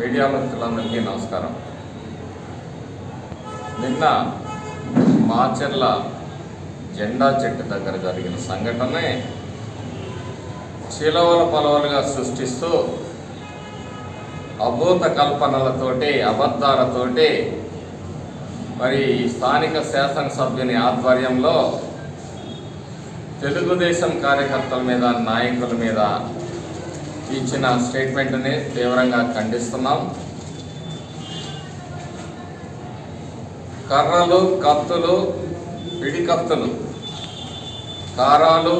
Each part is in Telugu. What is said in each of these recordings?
మీడియా మిత్రులందరికీ నమస్కారం. నిన్న మాచెర్ల జెండా చెట్టు దగ్గర జరిగిన సంఘటనే చిలవల పలవలుగా సృష్టిస్తూ అభూత కల్పనలతోటి అబద్ధాలతోటి మరి ఈ స్థానిక శాసనసభ్యుని ఆధ్వర్యంలో తెలుగుదేశం కార్యకర్తల మీద నాయకుల మీద ఇచ్చిన స్టేట్మెంట్ని తీవ్రంగా ఖండిస్తున్నాం. కర్రలు కత్తులు పిడికత్తులు కారాలు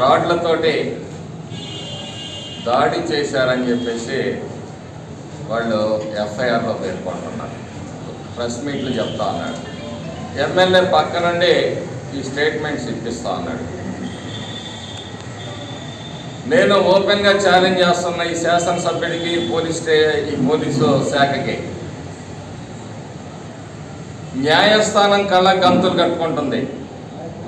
రాడ్లతోటి దాడి చేశారని చెప్పేసి వాళ్ళు ఎఫ్ఐఆర్లో పేర్కొంటున్నారు. ప్రెస్ మీట్లు చెప్తా ఉన్నాడు ఎమ్మెల్యే పక్క నుండి ఈ స్టేట్మెంట్స్ ఇప్పిస్తా ఉన్నాడు నేను ఓపెన్గా ఛాలెంజ్ చేస్తున్న ఈ శాసనసభ్యుడికి పోలీస్ ఈ పోలీసు శాఖకి. న్యాయస్థానం కళ్ళ గంతులు కట్టుకుంటుంది.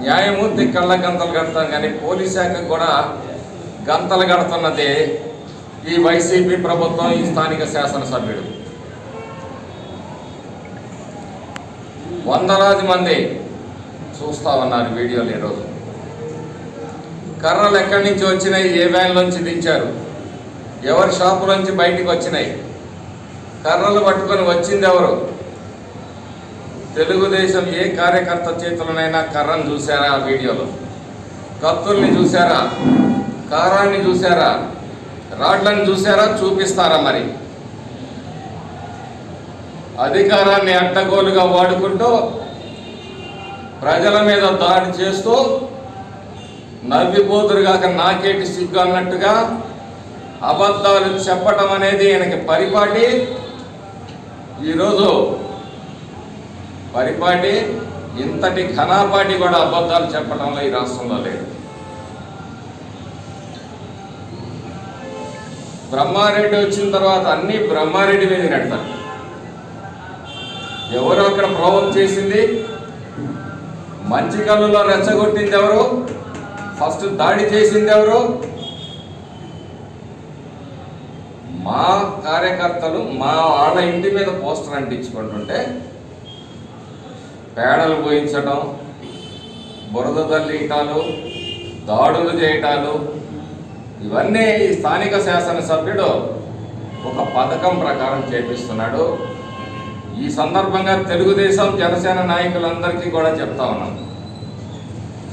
న్యాయమూర్తి కళ్ళ గంతలు కడతాం కానీ పోలీస్ శాఖకు కూడా గంతలు కడుతున్నది ఈ వైసీపీ ప్రభుత్వం ఈ స్థానిక శాసనసభ్యుడు. వందలాది మంది చూస్తా ఉన్నారు వీడియోలు ఈరోజు. కర్రలు ఎక్కడి నుంచి వచ్చినాయి? ఏ వ్యాన్లోంచి దించారు? ఎవరి షాపులోంచి బయటికి వచ్చినాయి? కర్రలు పట్టుకొని వచ్చింది ఎవరు? తెలుగుదేశం ఏ కార్యకర్త చేతులనైనా కర్రను చూసారా ఆ వీడియోలో? కత్తుల్ని చూసారా కారాన్ని చూసారా రాడ్లను చూసారా చూపిస్తారా మరి? అధికారాన్ని అడ్డగోలుగా వాడుకుంటూ ప్రజల మీద దాడి చేస్తూ నవ్విపోతురు కాక నాకేటి సిగ్గు అన్నట్టుగా అబద్ధాలు చెప్పటం అనేది ఈయనకి పరిపాటి. ఈరోజు పరిపాటి ఇంతటి ఘనాపాటి కూడా అబద్ధాలు చెప్పడంలో ఈ రాష్ట్రంలో లేదు. బ్రహ్మారెడ్డి వచ్చిన తర్వాత అన్ని బ్రహ్మారెడ్డి మీద నెడతారు ఎవరు అక్కడ ప్రోవం చేసింది మంచి కళ్ళులో రెచ్చగొట్టింది ఎవరు? ఫస్ట్ దాడి చేసింది ఎవరు? మా కార్యకర్తలు మా వాళ్ళ ఇంటి మీద పోస్టర్ అంటించుకుంటుంటే పేడలు పోయించడం బురద తల్లిటాలు దాడులు చేయటాలు ఇవన్నీ ఈ స్థానిక శాసనసభ్యుడు ఒక పథకం ప్రకారం చేపిస్తున్నాడు. ఈ సందర్భంగా తెలుగుదేశం జనసేన నాయకులందరికీ కూడా చెప్తా ఉన్నాను.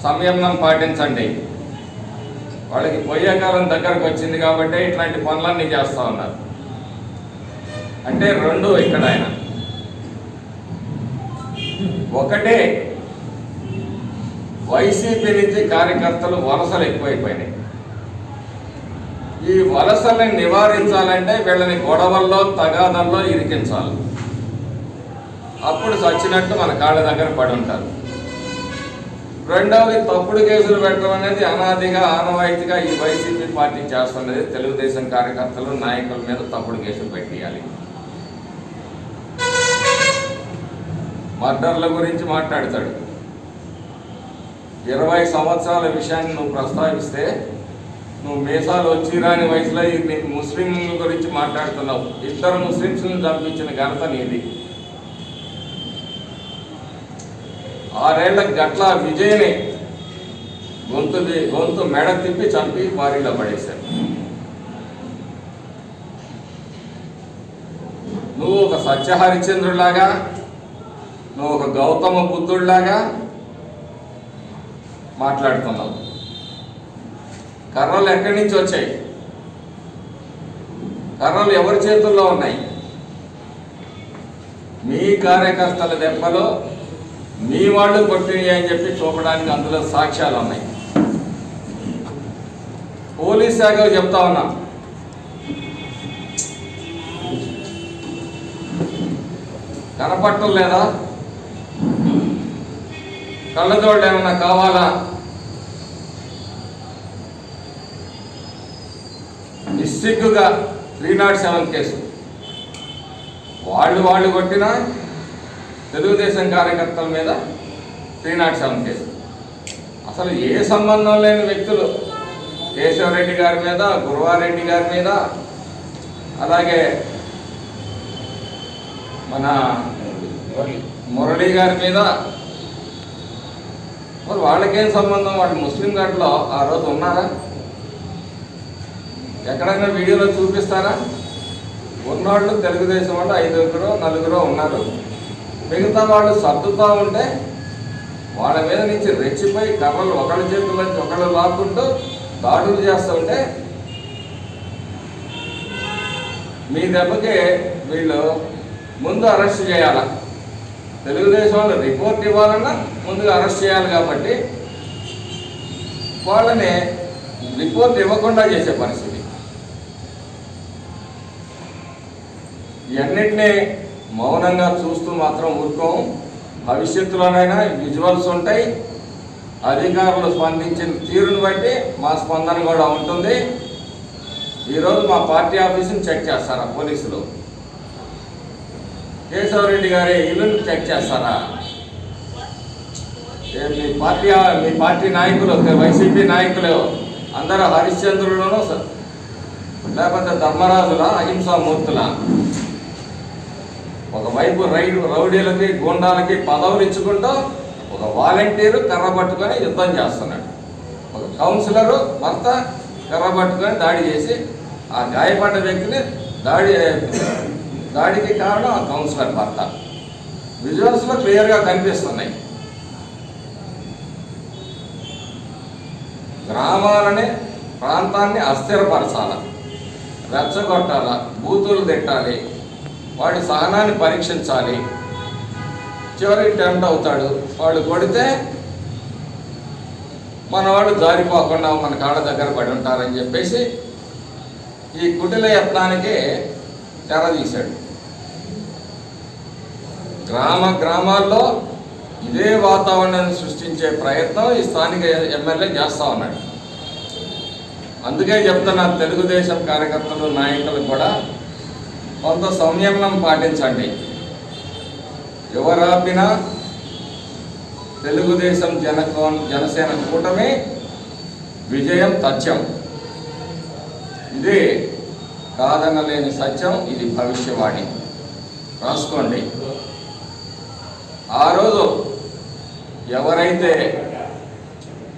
సంయమనం పాటించండి. వాళ్ళకి పోయే కాలం దగ్గరకు వచ్చింది కాబట్టి ఇట్లాంటి పనులన్నీ చేస్తూ ఉన్నారు. అంటే రెండు ఇక్కడ ఆయన. ఒకటే వైసీపీ నుంచి కార్యకర్తలు వలసలు ఎక్కువైపోయినాయి. ఈ వలసల్ని నివారించాలంటే వీళ్ళని గొడవల్లో తగాదల్లో ఇరికించాలి. అప్పుడు చచ్చినట్టు మన కాళ్ళ దగ్గర పడి ఉంటారు. రెండవది తప్పుడు కేసులు పెట్టడం అనేది అనాదిగా ఆనవాయితీగా ఈ వైసీపీ పార్టీ చేస్తున్నది. తెలుగుదేశం కార్యకర్తలు నాయకుల మీద తప్పుడు కేసులు పెట్టేయాలి. మర్డర్ల గురించి మాట్లాడతాడు. ఇరవై సంవత్సరాల విషయాన్ని నువ్వు ప్రస్తావిస్తే నువ్వు మీసాలు వచ్చి రాని వయసులో ఈ ముస్లింల గురించి మాట్లాడుతున్నావు. ఇద్దరు ముస్లింస్ని చంపించిన ఘనత నీది. ఆరేళ్ళ గట్ల విజయని గొంతు గొంతు మెడ తిప్పి చంపి వారిలో పడేశారు. నువ్వు ఒక సత్యహరిచంద్రులాగా నువ్వు ఒక గౌతమ బుద్ధుడిలాగా మాట్లాడుతున్నావు. కర్రలు ఎక్కడి నుంచి వచ్చాయి? కర్రలు ఎవరి చేతుల్లో ఉన్నాయి? మీ కార్యకర్తల దెబ్బలో మీ వాళ్ళు కొట్టినాయి అని చెప్పి చూపడానికి అందులో సాక్ష్యాలు ఉన్నాయి. పోలీస్ శాఖ చెప్తా ఉన్నా. కనపడటం లేదా? కళ్ళజోళ్ళు ఏమన్నా కావాలా? నిస్సిగ్గుగా త్రీ నాట్ సెవెన్ కేసు. వాళ్ళు వాళ్ళు కొట్టినా తెలుగుదేశం కార్యకర్తల మీద శ్రీనాథ్ సెవెన్ కేసు. అసలు ఏ సంబంధం లేని వ్యక్తులు కేశవరెడ్డి గారి మీద గురువారెడ్డి గారి మీద అలాగే మన మురళి గారి మీద. మరి వాళ్ళకేం సంబంధం? వాళ్ళు ముస్లిం ఘాట్లో ఆ రోజు ఉన్నారా? ఎక్కడైనా వీడియోలో చూపిస్తారా? ఉన్నవాళ్ళు తెలుగుదేశం వాళ్ళు ఐదుగురు నలుగురు ఉన్నారు. మిగతా వాళ్ళు సర్దుతూ ఉంటే వాళ్ళ మీద నుంచి రెచ్చిపోయి కర్రలు ఒకళ్ళ చేతుల నుంచి ఒకళ్ళు లాక్కుంటూ దాడులు చేస్తూ ఉంటే మీ దెబ్బకి వీళ్ళు ముందు అరెస్ట్ చేయాల. తెలుగుదేశం వాళ్ళు రిపోర్ట్ ఇవ్వాలన్నా ముందుగా అరెస్ట్ చేయాలి కాబట్టి వాళ్ళని రిపోర్ట్ ఇవ్వకుండా చేసే పరిస్థితి. ఇవన్నిటినీ మౌనంగా చూస్తూ మాత్రం ఊరుకోం. భవిష్యత్తులోనైనా విజువల్స్ ఉంటాయి. అధికారులు స్పందించిన తీరును బట్టి మా స్పందన కూడా ఉంటుంది. ఈరోజు మా పార్టీ ఆఫీసుని చెక్ చేస్తారా పోలీసులు? కేశవరెడ్డి గారి ఇల్లుని చెక్ చేస్తారా? మీ పార్టీ మీ పార్టీ నాయకులు వైసీపీ నాయకులు అందరూ హరిశ్చంద్రులను లేకపోతే ధర్మరాజుల అహింసామూర్తుల? ఒకవైపు రైడ్ రౌడీలకి గుండాలకి పదవులు ఇచ్చుకుంటూ ఒక వాలంటీరు కర్ర పట్టుకొని యుద్ధం చేస్తున్నాడు. ఒక కౌన్సిలరు భర్త కర్ర పట్టుకొని దాడి చేసి ఆ గాయపడ్డ వ్యక్తిని దాడి దాడికి కారణం ఆ కౌన్సిలర్ భర్త. విజువల్స్లో క్లియర్గా కనిపిస్తున్నాయి. గ్రామాలని ప్రాంతాన్ని అస్థిరపరచాల? రెచ్చగొట్టాల? బూతులు తిట్టాలి? వాడి సహనాన్ని పరీక్షించాలి. చివరికి టెంప్ట్ అవుతాడు. వాడు కొడితే మన వాడు జారిపోకుండా మన కాళ్ళ దగ్గర పడి ఉంటారని చెప్పేసి ఈ కుటిల యత్నానికి తెర తీశాడు. గ్రామ గ్రామాల్లో ఇదే వాతావరణాన్ని సృష్టించే ప్రయత్నం ఈ స్థానిక ఎమ్మెల్యే చేస్తా ఉన్నాడు. అందుకే చెప్తున్నా తెలుగుదేశం కార్యకర్తలు నాయకులు కూడా కొంత సంయమనం పాటించండి. ఎవరాపినా తెలుగుదేశం జనకో జనసేన కూటమి విజయం తథ్యం. ఇది కాదనలేని సత్యం ఇది భవిష్యవాణి. రాసుకోండి. ఆ రోజు ఎవరైతే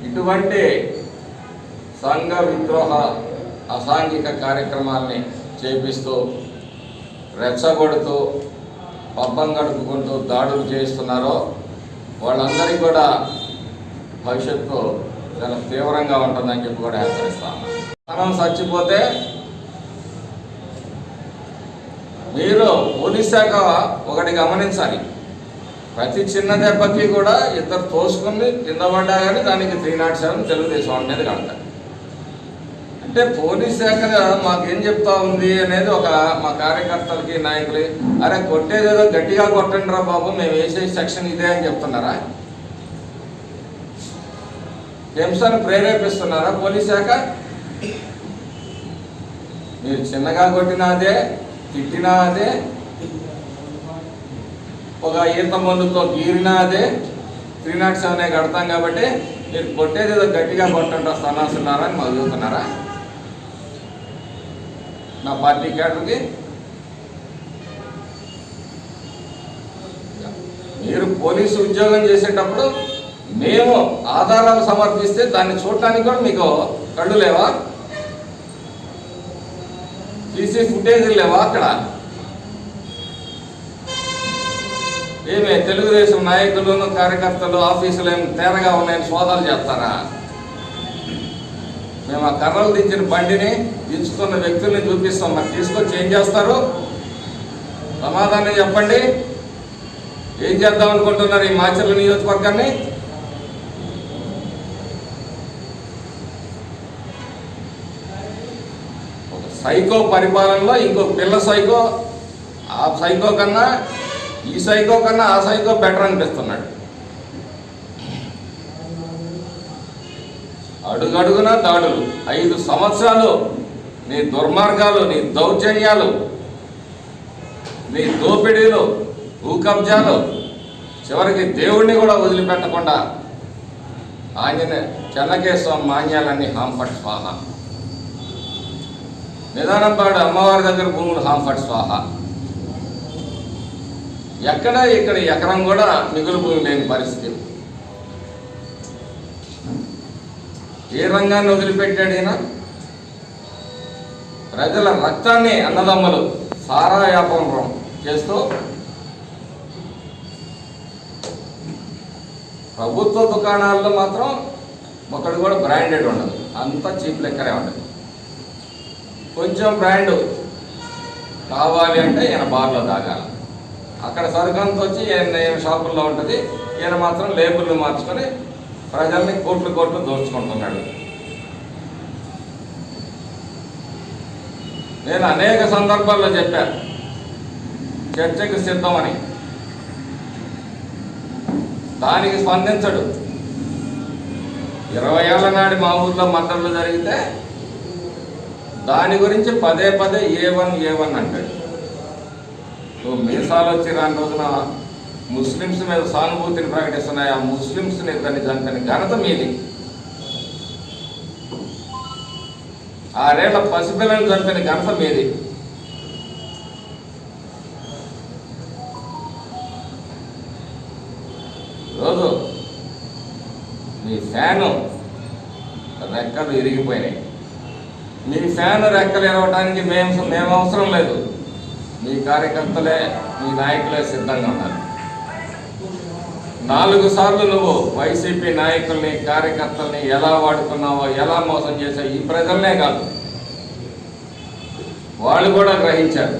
ఇటువంటి సంఘ విద్రోహ అసాంఘిక కార్యక్రమాల్ని చేపిస్తూ రెచ్చగొడుతూ పబ్బం గడుపుకుంటూ దాడులు చేయిస్తున్నారో వాళ్ళందరికీ కూడా భవిష్యత్తు చాలా తీవ్రంగా ఉంటుందని చెప్పి కూడా హెచ్చరిస్తాను మనం చచ్చిపోతే మీరు పోలీస్ శాఖ ఒకటి గమనించాలి. ప్రతి చిన్న దెబ్బకి కూడా ఇద్దరు తోసుకుని కింద పడ్డా కానీ దానికి త్రీ నాట్ సెవెన్ తెలుగుదేశం అనేది కడతారు. అంటే పోలీస్ శాఖ మాకేం చెప్తా ఉంది అనేది ఒక మా కార్యకర్తలకి నాయకులు అరే కొట్టేదేదో గట్టిగా కొట్టండి రా బాబు మేము వేసే సెక్షన్ ఇదే అని చెప్తున్నారా? హింసను ప్రేరేపిస్తున్నారా పోలీస్ శాఖ? మీరు చిన్నగా కొట్టినా అదే తిట్టినా అదే ఒక ఈత మందుతో గీరినా అదే త్రీ నాట్ సెవెన్ కడతాం కాబట్టి మీరు కొట్టేది ఏదో గట్టిగా కొట్టండి సన్నాసున్నారా అని మాకు నా పార్టీ క్యాడర్కి. మీరు పోలీసు ఉద్యోగం చేసేటప్పుడు మేము ఆధారాలు సమర్పిస్తే దాన్ని చూడటానికి కూడా మీకు కళ్ళు లేవా? సీసీ ఫుటేజ్ లేవా అక్కడ? ఏమే తెలుగుదేశం నాయకులను కార్యకర్తలు ఆఫీసులు ఏమి తేరగా ఉన్నాయని సోదాలు చేస్తారా? మేము ఆ కర్రలు దించిన బండిని ఎంచుకున్న వ్యక్తుల్ని చూపిస్తాం. మరి తీసుకొచ్చి ఏం చేస్తారు? సమాధానం చెప్పండి. ఏం చేద్దాం అనుకుంటున్నారు ఈ మాచర్ల నియోజకవర్గాన్ని? ఒక సైకో పరిపాలనలో ఇంకో పిల్ల సైకో ఆ సైకో కన్నా ఈ సైకో కన్నా ఆ సైకో బెటర్ అనిపిస్తున్నాడు. అడుగడుగున దాడులు. ఐదు సంవత్సరాలు నీ దుర్మార్గాలు నీ దౌర్జన్యాలు నీ దోపిడీలు భూకబ్జాలు చివరికి దేవుణ్ణి కూడా వదిలిపెట్టకుండా ఆంజనేయ చెన్నకేశ్వరం మాన్యాలన్నీ హాంఫట్ స్వాహ. నిదానంపాడు అమ్మవారి దగ్గర భూములు హాంఫట్ స్వాహ. ఎక్కడ ఇక్కడ ఎకరం కూడా మిగులు భూమి లేని పరిస్థితి. ఏ రంగాన్ని వదిలిపెట్టాడు ఈయన? ప్రజల రక్తాన్ని అన్నదమ్ములు సారా వ్యాపారం చేస్తూ ప్రభుత్వ దుకాణాల్లో మాత్రం ఒకటి కూడా బ్రాండెడ్ ఉండదు. అంతా చీప్ లెక్కనే ఉండదు. కొంచెం బ్రాండ్ కావాలి అంటే ఈయన బార్లో తాగాలి. అక్కడ సరుకంతా వచ్చి ఈయన ఈయన షాపుల్లో ఉంటుంది. ఈయన మాత్రం లేబుల్ని మార్చుకొని ప్రజల్ని కోట్లు కోట్లు దోచుకుంటున్నాడు. నేను అనేక సందర్భాల్లో చెప్పాను. చర్చకు సిద్ధమని. దానికి స్పందించడు. ఇరవై ఏళ్ళ నాడు మా ఊర్లో మద్దతులు జరిగితే దాని గురించి పదే పదే ఏ వన్ ఏ వన్ అంటాడు. నువ్వు మీసాలు వచ్చి రాని రోజున ముస్లిమ్స్ మీద సానుభూతిని ప్రకటిస్తున్నాయి. ఆ ముస్లిమ్స్ని ఇద్దరిని చంపిన ఘనత మీది. ఆరేళ్ళ పసిపిల్లలు చంపిన ఘనత మీది. రోజు మీ ఫ్యాను రెక్కలు ఇరిగిపోయినాయి. మీ ఫ్యాన్ రెక్కలు ఇరవడానికి మేము మేము అవసరం లేదు. మీ కార్యకర్తలే మీ నాయకులే సిద్ధంగా ఉన్నారు. నాలుగు సార్లు నువ్వు వైసీపీ నాయకుల్ని కార్యకర్తల్ని ఎలా వాడుకున్నావో ఎలా మోసం చేసావు ఈ ప్రజలనే కాదు. వాళ్ళు కూడా గ్రహించారు.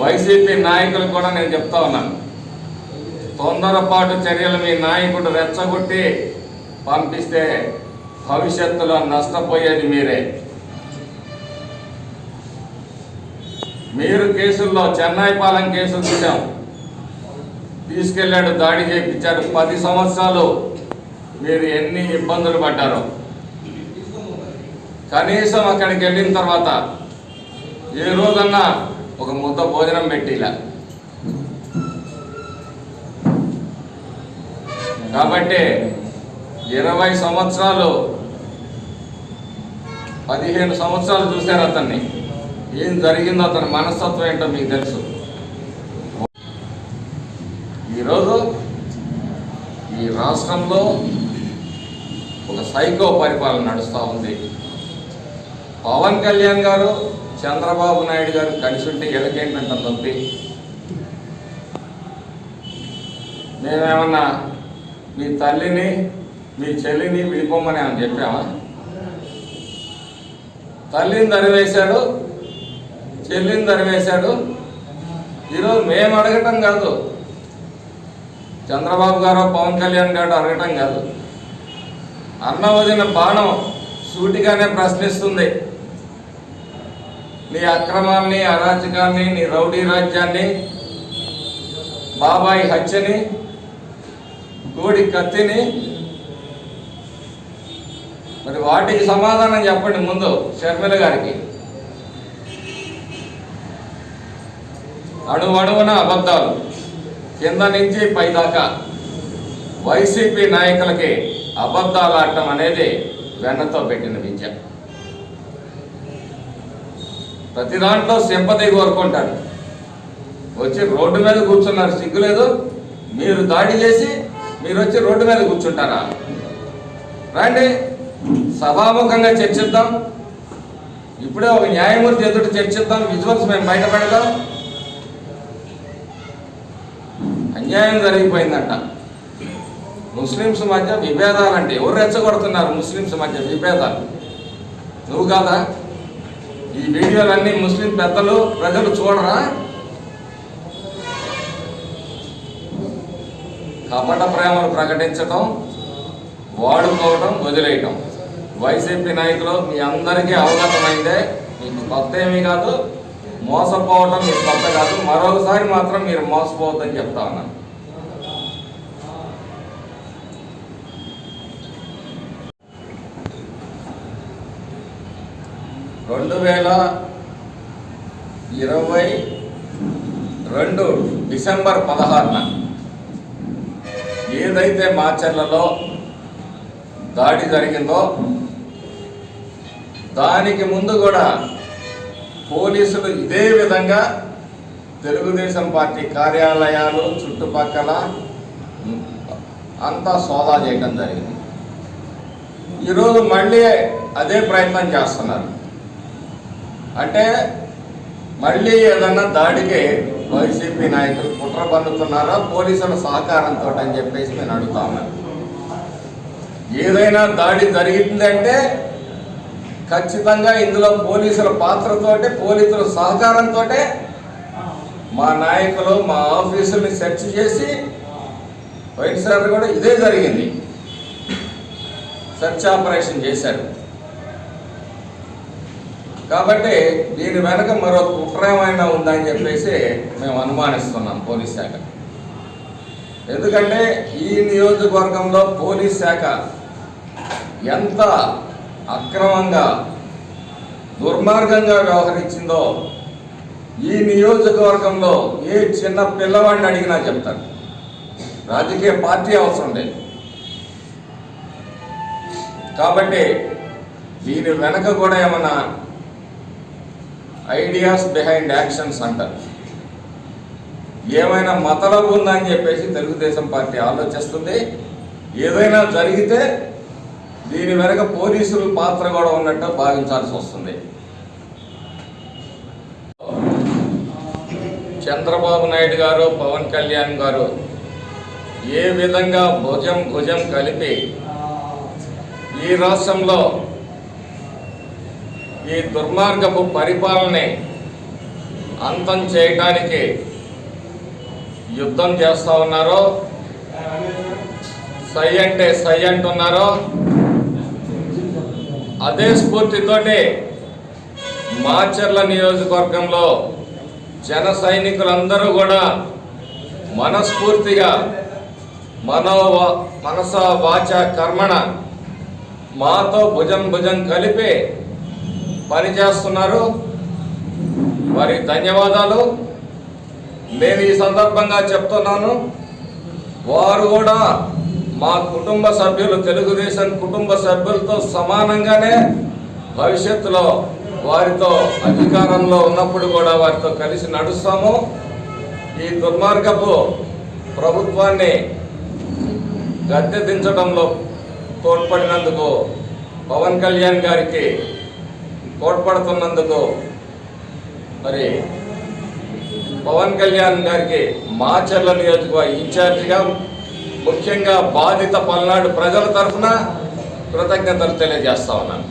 వైసీపీ నాయకులు కూడా నేను చెప్తా ఉన్నాను. తొందరపాటు చర్యలు మీ నాయకుడు రెచ్చగొట్టి పంపిస్తే భవిష్యత్తులో నష్టపోయేది మీరే. మీరు కేసుల్లో చెన్నై పాలెం కేసులు చూసాం తీసుకెళ్ళాడు దాడి చేయించాడు. పది సంవత్సరాలు మీరు ఎన్ని ఇబ్బందులు పడ్డారో. కనీసం అక్కడికి వెళ్ళిన తర్వాత ఏ రోజన్నా ఒక ముద్ద భోజనం పెట్టిలా. కాబట్టి ఇరవై సంవత్సరాలు పదిహేను సంవత్సరాలు చూశారు అతన్ని. ఏం జరిగిందో అతని మనస్తత్వం ఏంటో మీకు తెలుసు ఈరోజు ఈ రాష్ట్రంలో ఒక సైకో పరిపాలన నడుస్తూ ఉంది. పవన్ కళ్యాణ్ గారు చంద్రబాబు నాయుడు గారు కలిసి ఉంటే ఎలకేంటంట తప్పి? మేమేమన్నా మీ తల్లిని మీ చెల్లిని విడిపోమని అని చెప్పామా? తల్లిని దరివేశాడు చెల్లిని దరివేశాడు ఈరోజు మేము అడగటం కాదు. చంద్రబాబు గారు పవన్ కళ్యాణ్ గారు అడగటం కాదు. అన్న వదిన బాణం సూటిగానే ప్రశ్నిస్తుంది. నీ అక్రమాల్ని అరాచకాల్ని నీ రౌడీ రాజ్యాన్ని బాబాయి హత్యని కోడి కత్తిని మరి వాటికి సమాధానం చెప్పండి ముందు షర్మిల గారికి. అణువణువున అబద్ధాలు. కింద నుంచి పై దాకా వైసీపీ నాయకులకి అబద్ధాలు ఆడటం అనేది వెన్నతో పెట్టిన విద్య. ప్రతి దాంట్లో సింపతి కోరుకుంటారు. వచ్చి రోడ్డు మీద కూర్చున్నారు సిగ్గులేదు మీరు దాడి చేసి మీరు వచ్చి రోడ్డు మీద కూర్చుంటారా? రండి సభాముఖంగా చర్చిద్దాం. ఇప్పుడే ఒక న్యాయమూర్తి ఎదుటి చర్చిద్దాం. విజువల్స్ మేము బయట పెడదాం అన్యాయం జరిగిపోయిందంట. ముస్లిమ్స్ మధ్య విభేదాలు అంటే ఎవరు రెచ్చగొడుతున్నారు ముస్లిమ్స్ మధ్య విభేదాలు? నువ్వు కాదా? ఈ వీడియోలన్నీ ముస్లిం పెద్దలు ప్రజలు చూడరా? కపట ప్రేమను ప్రకటించటం వాడుకోవటం వదిలేయటం. వైసీపీ నాయకులు మీ అందరికీ అవగతమైందే. మీకు కొత్త ఏమీ కాదు. మోసపోవటం మీరు కొత్త కాదు. మరొకసారి మాత్రం మీరు మోసపోవద్దని చెప్తా ఉన్నాను రెండు వేల ఇరవై రెండు డిసెంబర్ పదహారున ఏదైతే మాచర్లలో దాడి జరిగిందో దానికి ముందు కూడా పోలీసులు ఇదే విధంగా తెలుగుదేశం పార్టీ కార్యాలయాలు చుట్టుపక్కల అంతా సోదా చేయడం జరిగింది. ఈరోజు మళ్ళీ అదే ప్రయత్నం చేస్తున్నారు. అంటే మళ్ళీ ఏదన్నా దాడికి వైసీపీ నాయకులు కుట్ర పన్నుతున్నారా పోలీసుల సహకారంతో అని చెప్పేసి నేను అడుగుతా ఉన్నాను. ఏదైనా దాడి జరిగిందంటే ఖచ్చితంగా ఇందులో పోలీసుల పాత్రతోటే పోలీసుల సహకారంతో మా నాయకులు మా ఆఫీసుల్ని సెర్చ్ చేసి వైఎస్ఆర్ కూడా ఇదే జరిగింది. సెర్చ్ ఆపరేషన్ చేశారు. కాబట్టి దీని వెనక మరో కుట్రమైనా ఉందని చెప్పేసి మేము అనుమానిస్తున్నాం పోలీస్ శాఖ. ఎందుకంటే ఈ నియోజకవర్గంలో పోలీస్ శాఖ ఎంత అక్రమంగా దుర్మార్గంగా వ్యవహరించిందో ఈ నియోజకవర్గంలో ఏ చిన్న పిల్లవాడిని అడిగినా చెప్తారు. రాజకీయ పార్టీ అవసరం లేదు. కాబట్టి దీని వెనక కూడా ఏమన్నా ఐడియాస్ బిహైండ్ యాక్షన్స్ అంటారు. ఏమైనా మతలబు ఉందని చెప్పేసి తెలుగుదేశం పార్టీ ఆలోచిస్తుంది. ఏదైనా జరిగితే దీని వెనక పోలీసుల పాత్ర కూడా ఉన్నట్టు భావించాల్సి వస్తుంది. చంద్రబాబు నాయుడు గారు పవన్ కళ్యాణ్ గారు ఏ విధంగా భుజం భుజం కలిపి ఈ రాష్ట్రంలో ఈ దుర్మార్గపు పరిపాలనని అంతం చేయడానికి యుద్ధం చేస్తూ ఉన్నారో సై అంటే సై అంటున్నారో అదే స్ఫూర్తితోటి మాచర్ల నియోజకవర్గంలో జన సైనికులందరూ కూడా మనస్ఫూర్తిగా మనో మనస వాచ కర్మణ మాతో భుజం భుజం కలిపి పనిచేస్తున్నారు మరి ధన్యవాదాలు. నేను ఈ సందర్భంగా చెప్తున్నాను వారు కూడా మా కుటుంబ సభ్యులు తెలుగుదేశం కుటుంబ సభ్యులతో సమానంగానే భవిష్యత్తులో వారితో అధికారంలో ఉన్నప్పుడు కూడా వారితో కలిసి నడుస్తాము. ఈ దుర్మార్గపు ప్రభుత్వాన్ని గద్దె దించడంలో తోడ్పడినందుకు పవన్ కళ్యాణ్ గారికి తోడ్పడుతున్నందుకు మరి పవన్ కళ్యాణ్ గారికి మాచర్ల నియోజకవర్గ ఇన్ఛార్జిగా ముఖ్యంగా బాధిత పల్నాడు ప్రజల తరఫున కృతజ్ఞతలు తెలియజేస్తా ఉన్నాను.